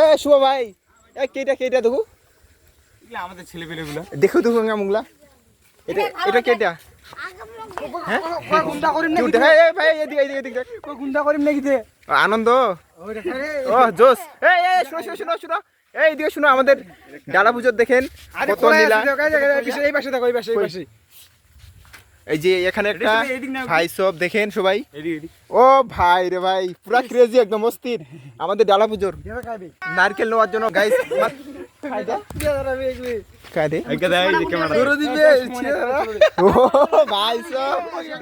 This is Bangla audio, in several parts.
এ শুভ ভাই। এ কেটা কেটা দেখো? এগুলো আমাদের ছেলে পেলেগুলো দেখো দেখো মুগলা এটা এটা কেটা নাকি দে আনন্দ। ও জোস এই এই শুনো শুনো শুনো শুনো। এই দিকে শুনো আমাদের ডালা পুজোর দেখেন কত এই পাশে দেখো এই পাশে এই পাশে। এই যে এখানে একটা ভাই সব দেখেন সবাই। ও ভাই রে ভাই পুরা ক্রেজি একদম অস্থির। আমাদের ডালা পুজোর। নারকেল নেওয়ার জন্য গাইস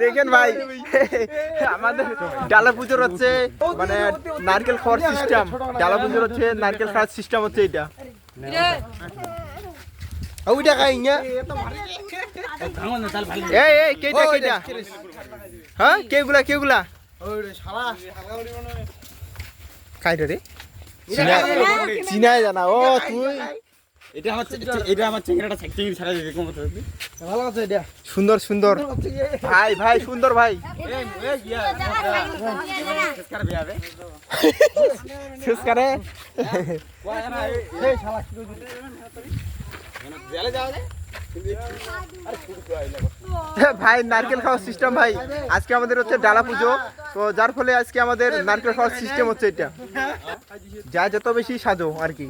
দেখেন ভাই আমাদের ডালা পুজোর হচ্ছে মানে নারকেল খাওয়ার সিস্টেম ডালা পুজোর হচ্ছে নারকেল খাওয়ার সিস্টেম হচ্ছে এটা ওইটা খাই না এই এই কেটা কেটা হ্যাঁ কেগুলা কেগুলা খাই রে চিনা চিনাই জানা ও তুই এটা চে- এটা আমার চেহারাটা চিংড়ি ছাড়া দিতে কম হতে ভালো আছে এটা সুন্দর সুন্দর ভাই ভাই সুন্দর ভাই শেষ করে ভাই, নারকেল খাওয়ার সিস্টেম ভাই। আজকে আমাদের হচ্ছে ডালা পুজো। তো যার ফলে আজকে আমাদের নারকেল খাওয়ার সিস্টেম হচ্ছে এটা। যা যত বেশি সাজো আর কি।